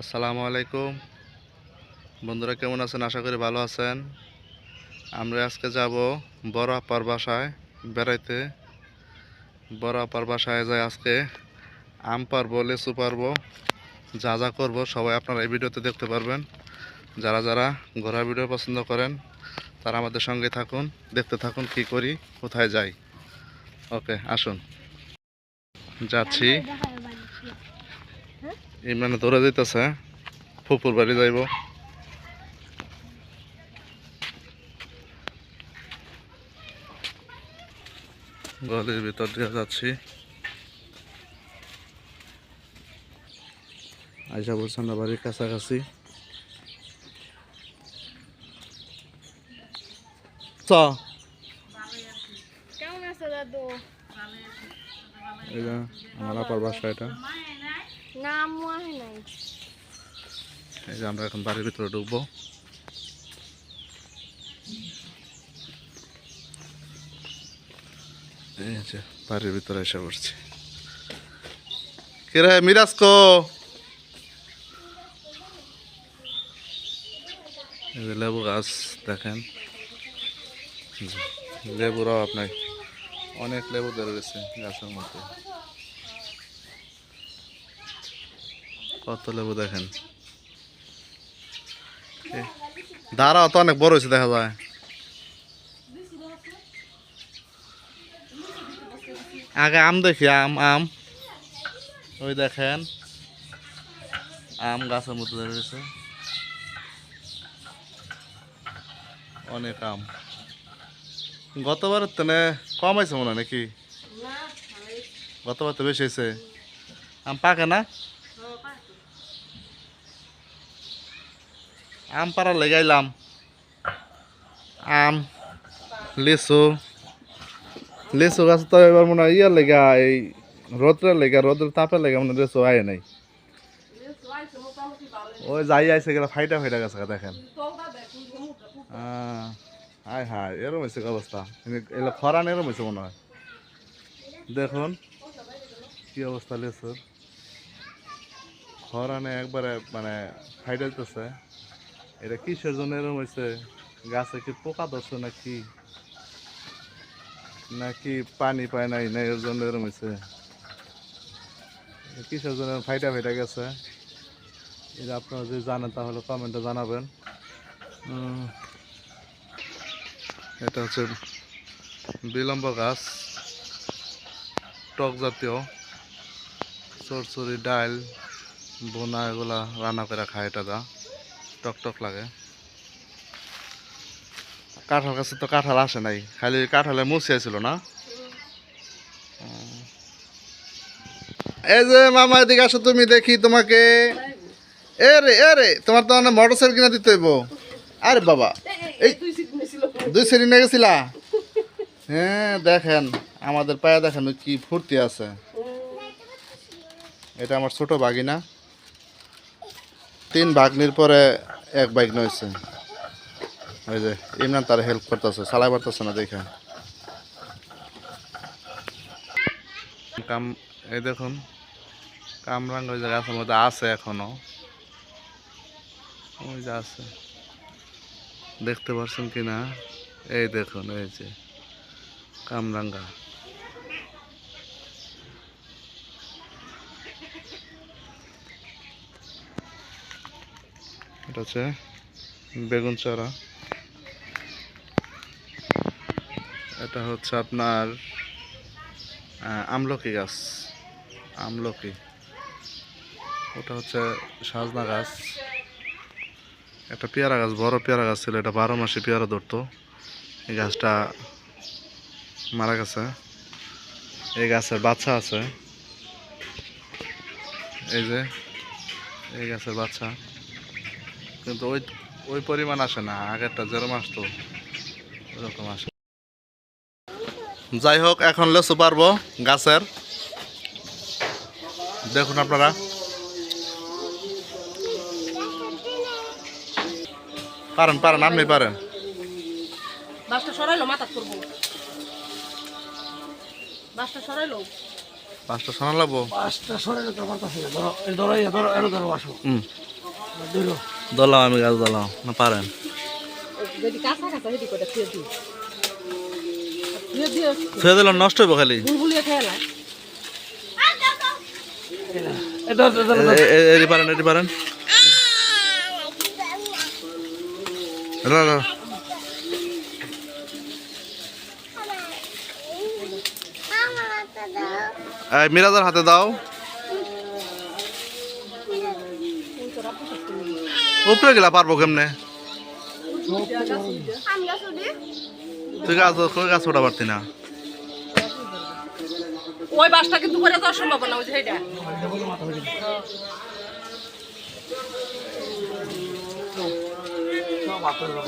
আসসালামু আলাইকুম। বন্ধুরা কেমন আছেন? আশা করি ভালো আছেন। আমরা আজকে যাব বড় আপার বাসায় বেড়াইতে। বড় আপার বাসায় যাই আজকে আম পারব, লেচু পারব, যা যা করব সবাই আপনারা এই ভিডিওতে দেখতে পারবেন। যারা যারা ঘোরার ভিডিও পছন্দ করেন, তারা আমাদের সঙ্গে থাকুন, দেখতে থাকুন কি করি, কোথায় যাই। ওকে, আসুন। যাচ্ছি। ইমরানে দৌড়ে দিতেছে ফুপুর বাড়ি যাইব। গলির ভিতর দিয়ে যাচ্ছি। আইসা বলছেন বাড়ির কাছাকাছি। এই আমার আপার বাসা এটা। আমরা এখন বাড়ির ভিতরে ঢুকবো। বাড়ির ভিতরে এসে পড়ছি। কিরে মিরাজ কো? লেবু গাছ দেখেন। লেবুরাও আপনার অনেক লেবু ধরে গেছে গাছের মধ্যে। কত লেবু দেখেন দাঁড়াও তো অনেক বড় হয়েছে দেখা যায়। আগে আম দেখি আম আম। ওই দেখেন আম গাছের মধ্যে রয়েছে। অনেক আম। গতবারের তেনে কম হয়েছে মনে হয় নাকি? গতবার তো বেশি হয়েছে। আম পাকে না? আম পাড়া লেগাইলাম। আম লিচু লিচু গাছ তো এবার মনে হয় ইয়ার লেগা, এই রোদ্রের লেগা রোদ্রের তাপের লেগা মনে লিচু আয় নাই। ওই যাই আইসে গেলে ফাইটা ফাইটা গেছে দেখেন। হায় হায়, এরম হয়েছে অবস্থা। এগুলো খরান এরম হয়েছে মনে হয়। দেখুন কি অবস্থা লিচুর খরানে একবারে মানে ফাইটা দিতেছে এটা কিসের জন্য এরকম হয়েছে গাছে কি পোকা ধরছে নাকি? নাকি পানি পায় নাই? না, এর জন্য এরকম হয়েছে কিসের জন্য ফাইটা ফাইটা গেছে? এটা আপনারা যদি জানেন তাহলে কমেন্টে জানাবেন। এটা হচ্ছে বিলম্ব গাছ। টক জাতীয়। চরচুরি ডাল বোনা, এগুলা রান্না করে খায় এটা দা। টক টক লাগে। কাঁঠাল গাছে তো কাঁঠাল আসে নাই, খালি কাঁঠালে মুছে ছিল না। এই যে মামা এদিকে আসো, তুমি দেখি তোমাকে। এ রে এ রে, তোমার তো মানে মোটর সাইকেল কিনা দিতে হইব। আরে বাবা, এই দুই সিঁড়ি নিয়ে গেছিলা? হ্যাঁ দেখেন, আমাদের পায়ে দেখেন কি ফুর্তি আছে। এটা আমার ছোট বাগিনা তিন ভাগ্নির পরে এক বাইক নয়েছে ওই যে ইমরান তার হেল্প করতেছে চালাই পারতেছে না দেখে। কাম, এই দেখুন, কামরাঙ্গ ওই গাছের মধ্যে আছে এখনও। ওই যে আছে। দেখতে পারছেন কি না এই দেখুন, এই যে কামরাঙ্গা। হচ্ছে বেগুন চারা। এটা হচ্ছে আপনার আমলকি গাছ, আমলকি। ওটা হচ্ছে সাজনা গাছ। একটা পেয়ারা গাছ, বড় পেয়ারা গাছ ছিল, এটা বারো মাসে পেয়ারা ধরতো। এই গাছটা মারা গেছে। এই গাছের বাচ্চা আছে। এই যে, এই গাছের বাচ্চা। কিন্তু ওই ওই পরিমাণ আসে না আগেরটা যেরকম আসতো ওরকম আসে। যাই হোক এখন লেচু পারব গাছের। দেখুন আপনারা। পারেন পারেন আপনি পারেন। বাসটা সরাইলো মাথা করব বাসটা সরাইলো? পাঁচটা সোনা লাগবো পাঁচটা সরে যেতে পারতাছি ধরো এই ধরো এই ধরো এর ধরো আসো। হুম। ধরো। দলাম আমি গাছ দলাম না পারেন। ফেলে দিলাম নষ্ট হইব খালি। এটি পারেন এটি পারেন। মিরাজের হাতে দাও। উপরে গেলা পারব কেমনে? তুই গাছ গাছ ওটা পারতি না। ওই বাসটা কিন্তু করে যাওয়া সম্ভব না ওই যে সেইটা।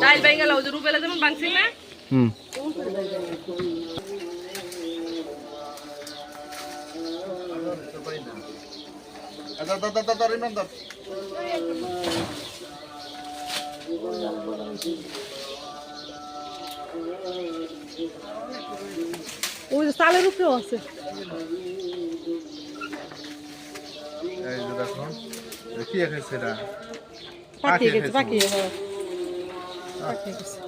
ডাইল ওই যে রুবেলা যেমন বাংছিল না? হুম। ওই যে চালের উপরেও আছে। এই যে দেখো কি এসেছে এটা? পাকিয়ে গেছে। পাকিয়ে হ্যাঁ। পাকিয়ে গেছে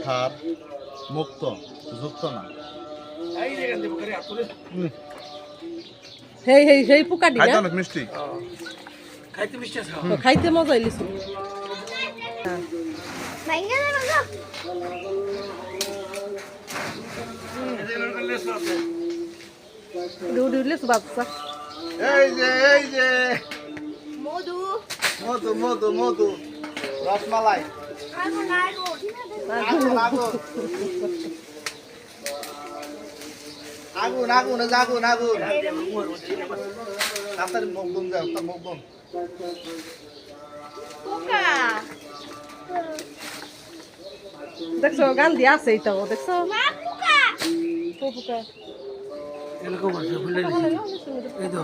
সার মুক্ত যুক্ত না এই যে এখান থেকে করে হাত তুলে। সেই সেই সেই পোকাটি খাইতে না অনেক মিষ্টি খাইতে মিষ্টি আছে খাইতে মজা ইলিছে ভাইঙ্গা যাব উড়ে উড়লে বাচ্চা। এই যে এই যে। মধু। মধু মধু মধু। রসমালাই। আগুন আগুন আগুন আগুন আগুন আগুন আগুন আগুন তাড়াতাড়ি মুখ দুন যাও তার মুখ পোকা দেখছ গান্ধী আছে এইটাও দেখছ মা পোকা তো পোকা এরকম আছে ফুলে এই তো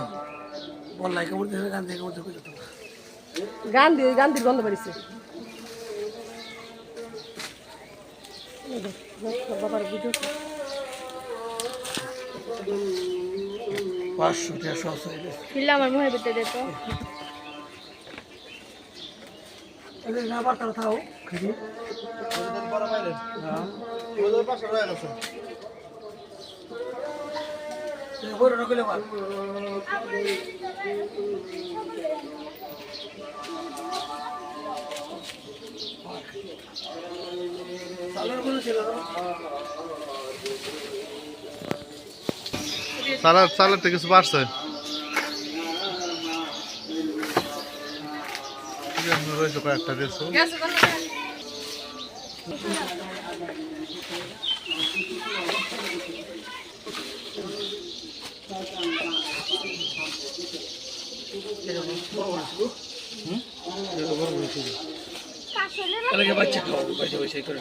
বললাই দিয়ে গান দিয়ে দিয়ে গান্ধী বাড়িছে বাবার পাঁচশো যে। ফিল্লা আমার মুখে ভিতরে দে তো। সালাদ সালাদ তো কিছু পারছে রয়েছে কয়েকটা এলাকে বাচ্চা খাও বাচ্চা বাচ্চা করে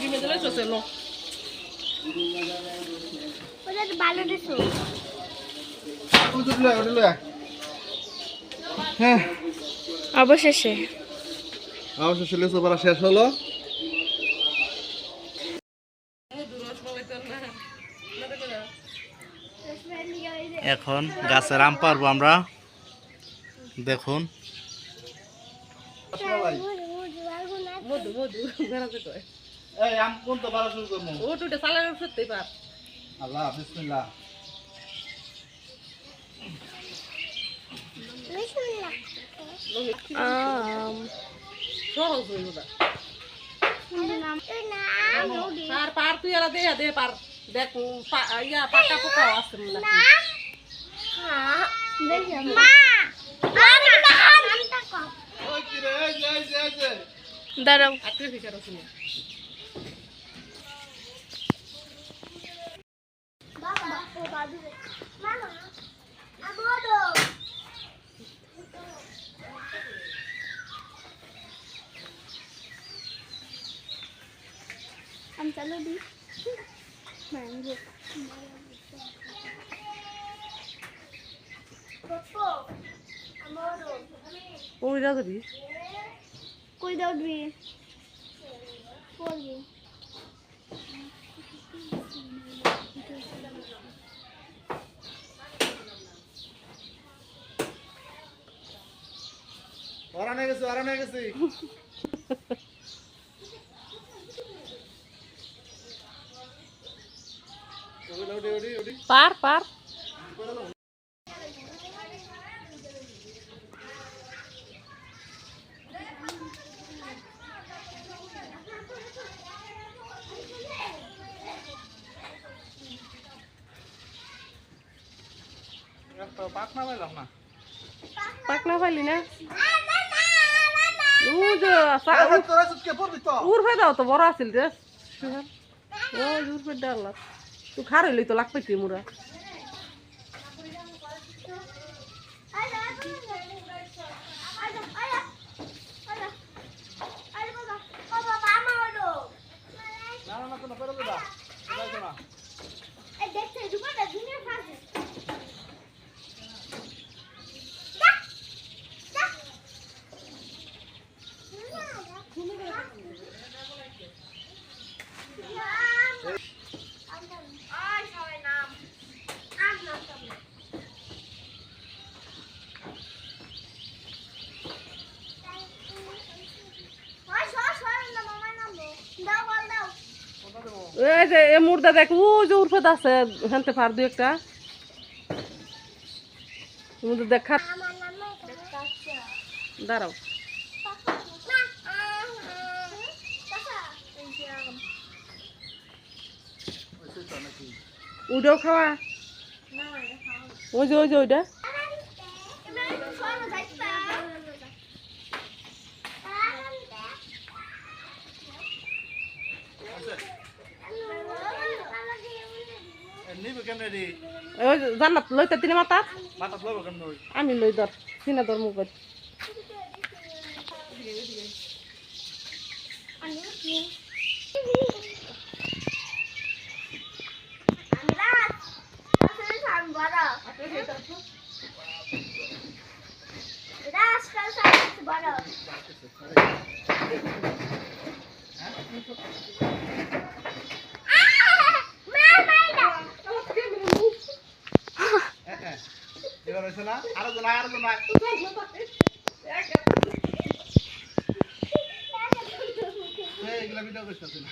ডিমে দিলে লো ওটা তো ভালো দিছো হ্যাঁ অবশেষে অবশেষে পাড়া শেষ হলো। এখন গাছের আম পারব আমরা। দেখুন। মধু বেড়াতে কয় এই আম কোন তো পারা শুরু করব? ও টুটে সালার সত্যি পার আল্লাহ বিসমিল্লাহ। সহজ নাম পার পার তুই এলা দে দে পার। দেখ ইয়া পাকা পোকাও আছে মনে হয়। মা। দাঁড়াও। আমি চালু দিই। ম্যাঙ্গো ওই দাদা this without V. For V. Par, par. পার পাকনা পাইলাম না। পাক না পাইলি না? তোরা তো। উর্ফে দাও তো বড় আছিল রে। ওই উর্ফে ডাল তুই খার হইলি তো লাগ পাইতি মুরা না না না দেখতে ঢুকাটা দুনিয়া ফাঁসে এই যে এ মুর্দা দেখ, ও যে উর্ফে আছে, হেনতে ফার দুই একটা। দেখ দাঁড়াও। ওইটাও খাওয়া? ওই যে ওই যে ওইটা। জান্নাত লইতে তিনি মাতা মাথা লব কেন ওই আমি লই ধর সিনা ধর মুখ এবার হইছে না আরও জন আরও জন এগুলা ভিডিও করছিস না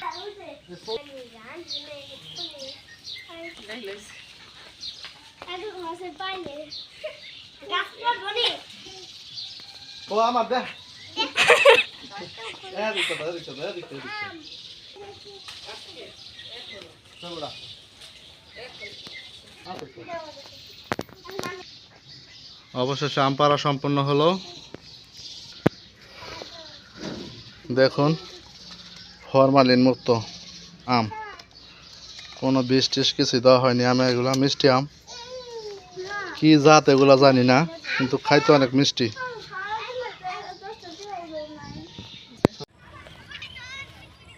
ও আমার দেখ। দিতে দিতে চলরা অবশেষে আম পাড়া সম্পূর্ণ হলো। দেখুন ফরমালিন মুক্ত আম। কোনো বিষ টিস কিছু দেওয়া হয়নি আমি এগুলা মিষ্টি আম। কি জাত এগুলা জানি না, কিন্তু খাইতে অনেক মিষ্টি।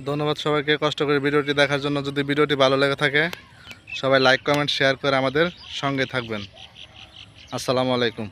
ধন্যবাদ সবাইকে কষ্ট করে ভিডিওটি দেখার জন্য। যদি ভিডিওটি ভালো লেগে থাকে, সবাই লাইক, কমেন্ট, শেয়ার করে আমাদের সঙ্গে থাকবেন। আসসালামু আলাইকুম।